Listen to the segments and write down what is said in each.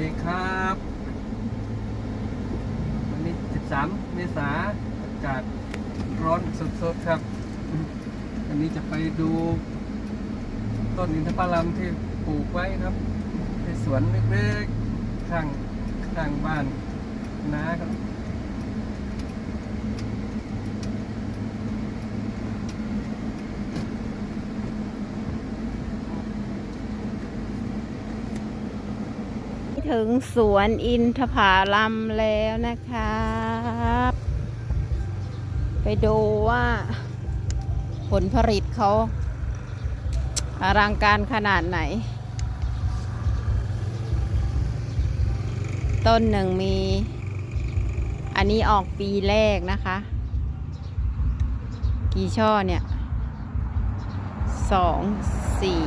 ดีครับ วันนี้ 13 เมษาอากาศร้อนสดๆครับ วันนี้จะไปดูต้นอินทผลัมที่ปลูกไว้ครับในสวนเล็กๆข้างข้างบ้านนะครับ ถึงสวนอินทผาลัมแล้วนะครับ ไปดูว่า ผลผลิตเขาอลังการขนาดไหน ต้นหนึ่งมี อันนี้ออกปีแรกนะคะ กี่ช่อเนี่ยสองสี่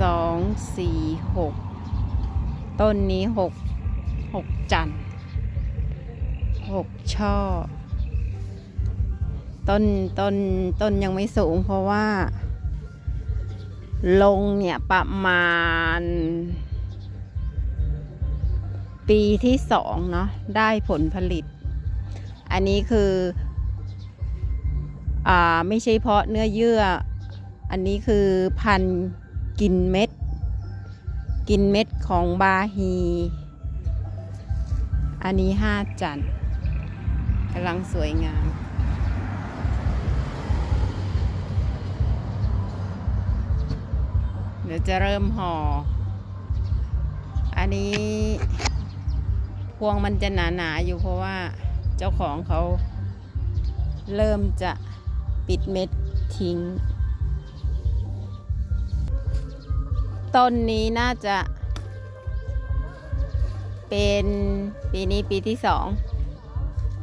สองสี่หก ต้นนี้หกหกจันหกช่อ ต้นต้นต้นยังไม่สูงเพราะว่า ลงเนี่ยประมาณ ปีที่สองเนาะได้ผลผลิต อันนี้คืออ่าไม่ใช่เพาะเนื้อเยื่อ อันนี้คือพันกินเม็ด กินเม็ดของบาฮี อันนี้ห้าจันกำลังสวยงาม เดี๋ยวจะเริ่มห่อ อันนี้พวงมันจะหนาๆอยู่เพราะว่าเจ้าของเขาเริ่มจะปิดเม็ดทิ้ง ต้นนี้น่าจะเป็นปีนี้ปีที่สอง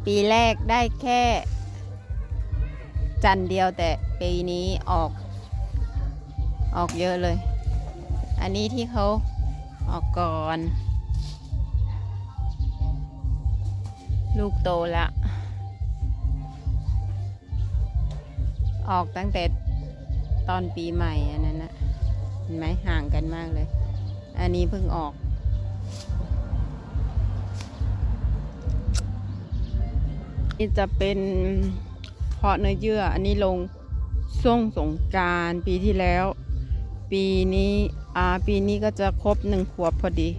ปีแรกได้แค่ จันเดียวแต่ปีนี้ออก ออกเยอะเลย อันนี้ที่เขาออกก่อน ลูกโตแล้วออกตั้งแต่ตอนปีใหม่อันนั้นนะ ห็นไหมห่างกันมากเลย อันนี้เพิ่งออก นี่จะเป็นเพาะเนื้อเยื่อ อันนี้ลงช่วงสงการปีที่แล้ว ปีนี้อ่าปีนี้ก็จะครบหนึ่งขวบพอดี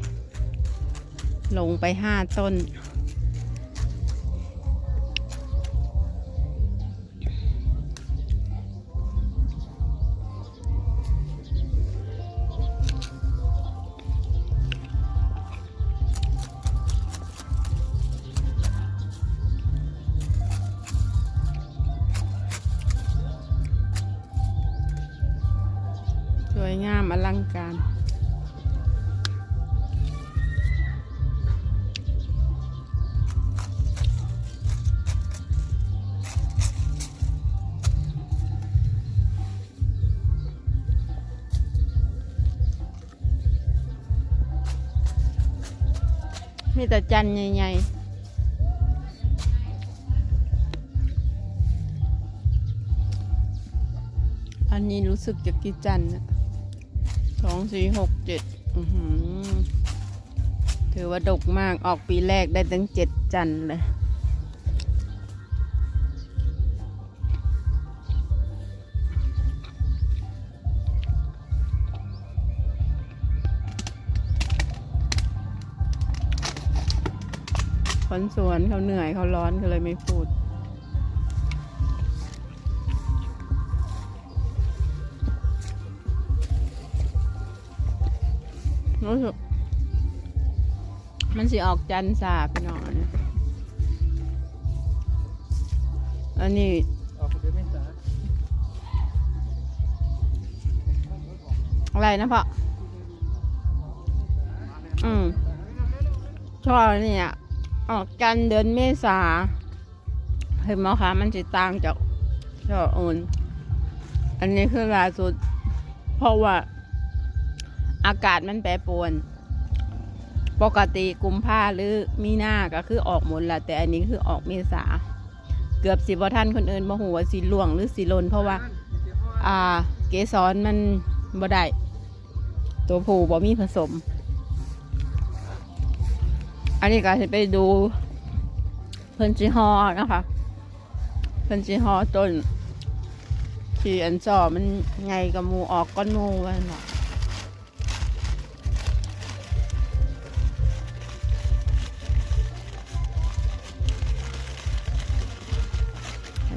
ลงไปห้าต้น มีแต่จันใหญ่ๆ อันนี้รู้สึกจะกี่จันนะสองสี่หกเจ็ดอื้อหือถือว่าดกมากออกปีแรกได้ตั้งเจ็ดจันเลย คนสวนเขาเหนื่อยเขาร้อนเขาเลยไม่พูด รู้สึกมันสิออกจันทร์สาพี่น้องอันนี้อันนี้ออกเดือนเมษาอะไรนะพ่อ อืมช่อเนี่ย ออกกันเดือนเมษาเห็นไหมคะมันจะต่างจากช่ออื่นอันนี้คือล่าสุด เพราะว่าอากาศมันแปรปรวน ปกติกุมภาหรือมีนาก็คือออกหมดละแต่อันนี้คือออกเมษา เกือบสิบท่านคนอื่นบ่หัวสีล่วงหรือสีลนเพราะว่า อ่า เกสรมันบ่ได้ตัวผูบ่มีผสม อันนี้ก็จะไปดูเพิ่นจีฮอนะคะเพิ่นจีฮอต้นที่อันจอมันไงกับมูออกก้อนมูไว้เนาะ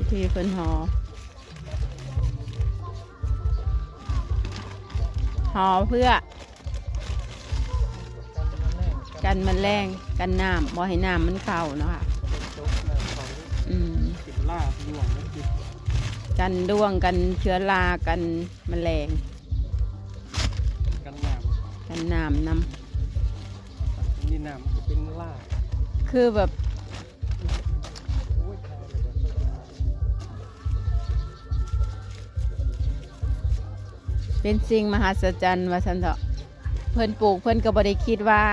ที่เพิ่นหอหอเพื่อ กันแมันแรงกันน้ำบ่ให้น้ำมันเข้าเนาะค่ะตกน้ำเขาอืมกินล่าหน่วงนะกินกันด้วงกันเชื้อรากันแมลงกันน้กันน้ำนำนี่น้ำจะเป็นล่าำคือแบบโอ้ยตายเลยเดี๋ยวเป็นสิ่งมหัศจรรย์ว่าสันเถอะเพื่อนปลูกเพื่อนก็บ่ได้คิดว่า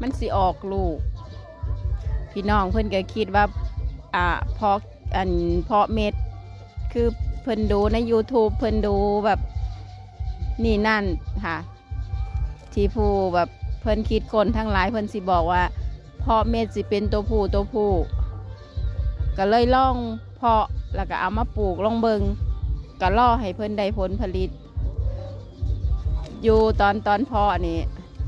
มันสิออกลูก พี่น้องเพื่อนก็คิดว่าอ่าเพาะอันเพาะเม็ด คือเพื่อนดูใน YouTube เพื่อนดูแบบนี่นั่นค่ะ ที่ผู้แบบเพื่อนคิดคนทั้งหลายเพื่อนสิบอกว่าเพาะเม็ดสิเป็นตัวผู้ตัวผู้ก็เลยล่องเพาะแล้วก็เอามาปลูกลองเบิงก็ล่อให้เพื่อนได้ผลผลิต อยู่ตอนตอนเพาะนี่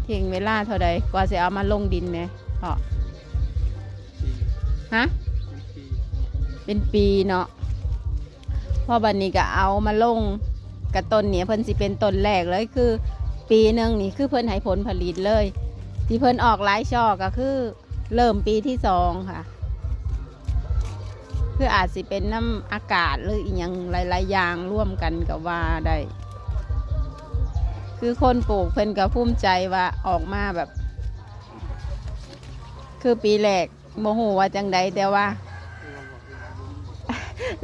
ทิ้งเวลาเท่าใดกว่าจะเอามาลงดินไหมเพาะปีฮะเป็นปีเป็นปีเนาะพอบันนี้ก็เอามาลงกับต้นเนี่ยเพิ่นสิเป็นต้นแรกเลยคือ ปีหนึ่งนี่คือเพิ่นให้ผลผลิตเลย ที่เพิ่นออกหลายช่อก็คือ เริ่มปีที่สองค่ะ คืออาจสิเป็นน้ำอากาศหรืออีกอย่างหลายๆอย่างร่วมกันกับว่าได้ คือคนปลูกเพิ่นก็ภูมิใจว่าออกมาแบบ คือปีแรกโมโหว่าจังใดแต่ว่า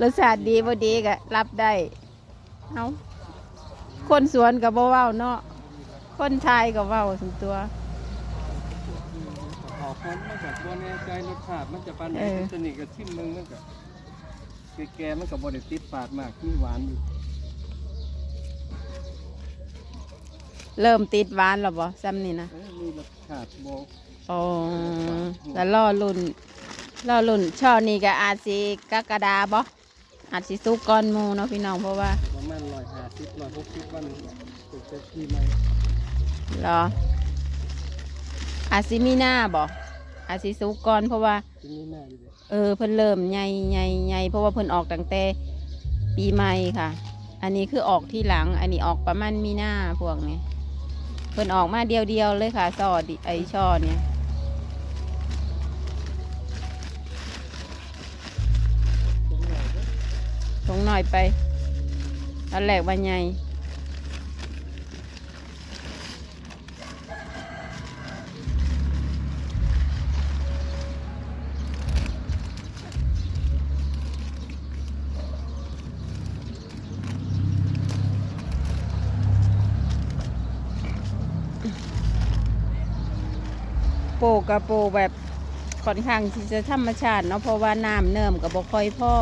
รสชาติดีบ่ดีก็รับได้เอาคนสวนกับบ่เว้าเนาะคนไทยก็เว้าถึงตัวออกมันมาจากบัวแน่ใจรสชาติมันจะปานไหนเออสนิทกับชิมมึงมันก็แก่ๆมันกับบริติดปาดมากมีหวานอยู่ เริ่มติดหวานแล้วบ่ซ้ำนี่นะเอ้ยมีรสชาติโบอ๋อแล้วล่อรุ่นล่อรุ่นช่อนี้ก็อาจสิกกระดาบ่อาจสิสุกก้อนหมูเนาะพี่น้องเพราะว่าประมาณร้อยห้าสิบร้อยหกสิบวันปลูกแต่ที่ไม่เหรออาจสิมีหน้าบ่อาจสิสุกก่อนเพราะว่า ที่นี่แม่อยู่เลยเออเพิ่นเริ่มใหญ่ใหญ่ใหญ่เพราะว่าเพิ่นออกตั้งแต่ปีใหม่ค่ะ อันนี้คือออกที่หลัง อันนี้ออกประมาณมีหน้าพวกนี้ เพิ่นออกมาเดียวเดียวๆเลยค่ะซอดิไอช่อเนี่ยตรงหน่อยไปตอนแรกว่าให ปลูกกับปลูแบบค่อนข้างที่จะธรรมชาติเนาะเพราะว่าน้ำเนิ่มกับบกคอยพ่อ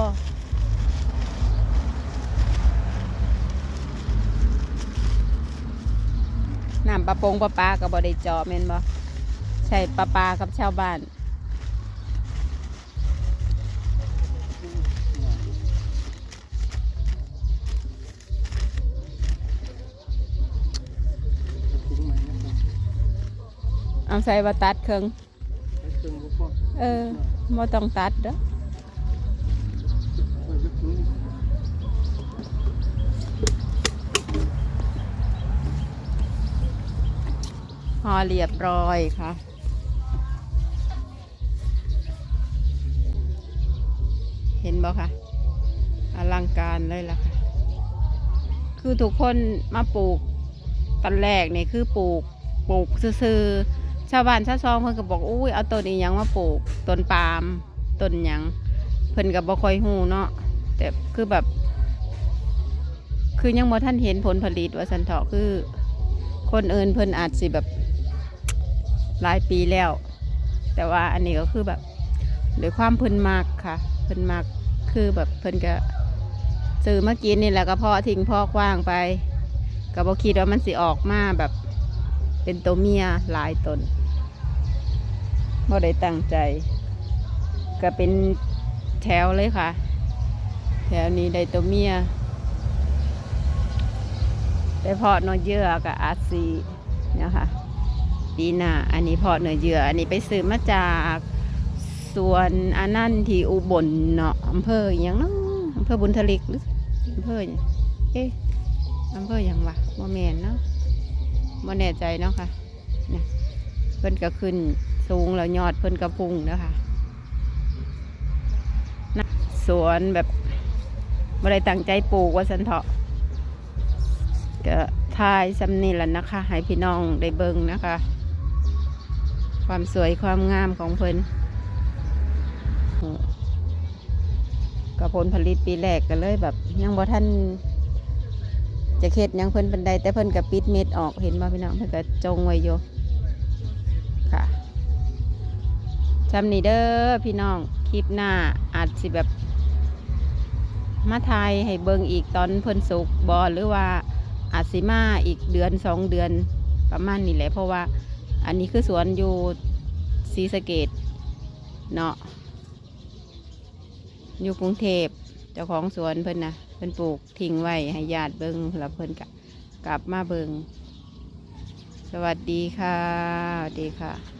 น้ำปลาปงปลาปลากับบริจอเมนบ่ใช่ปลาปลากับชาวบ้าน ถึงไหมนะครับ เอาใส่ว่าตัดเครื่องไอ้เครื่องบุกพอเออบ่ต้องตัดเด้อเปิดไปถึงพอเรียบร้อยค่ะเห็นบ่คะอลังการเลยล่ะค่ะ คือทุกคนมาปลูกตอนแรกเนี่ยคือปลูกปลูกซื่อๆ ชาวบ้านชาวซองเพิ่นก็บอกอุ้ยเอาต้นอีหยังมาปลูกต้นปาล์มต้นหยังเพิ่นก็บ่ค่อยฮู้เนาะแต่คือแบบ คือยังบ่ท่านเห็นผลผลิตว่าสันเถาะคือ คนเอื่นเพิ่นอาจสิแบบหลายปีแล้ว แต่ว่าอันนี้ก็คือแบบด้วยความเพิ่นมากค่ะ เพิ่นมากคือแบบเพิ่นก็ซื้อมากินนี่แหละก็พอทิ้งพ่อกว้างไปก็บ่คิดว่ามันสิออกมาแบบ เป็นตัวเมียหลายตน บ่ได้ตั้งใจ ก็เป็นแถวเลยค่ะ แถวนี้ได้ตัวเมียได้เพาะเนื้อเยื่อกับอาซีเนี่ยค่ะปีหน้าอันนี้เพาะเนื้อเยื่อ อันนี้ไปซื้อมาจากสวนอานันที่อุบลเนาะอำเภออย่างเนาะอำเภอบุญทลิกหรืออำเภอเอ๊ะอำเภอหยังวะบ่แมนเนาะบ่แน่ใจเนาะค่ะเนี่ยเพิ่นก็ขึ้น สูงแล้วยอดเพิ่นก็พุ่งเนะค่ะสวนแบบบ่ได้ตั้งใจปลูกว่าสันเถาะก็ทายสำนี่แหละนะคะ ให้พี่น้องได้เบิ่งนะคะ ความสวยความงามของเพิ่นกับผลผลิตปีแรกก็เลยแบบยังบ่ท่านจะเข็ดยังเพิ่นเป็นใดแต่เพิ่นก็ปิดเม็ดออกเห็นบ่พี่น้องเพิ่นก็จงไว้อยู่ จำนี่เด้อพี่น้อง คลิปหน้าอาจสิแบบ มาทายให้เบิงอีกตอนเพิ่นสุกบอหรือว่าอาจสิมาอีกเดือนสองเดือนประมาณนี้แหละ เพราะว่า อันนี้คือสวนอยู่ศรีสเกดเนาะอยู่กรุงเทพเจ้าของสวนเพิ่นนะเพิ่นปลูกทิ้งไว้ให้ญาติเบิงแล้วเพิ่นกะกลับมาเบิงสวัสดีค่ะ สวัสดีค่ะ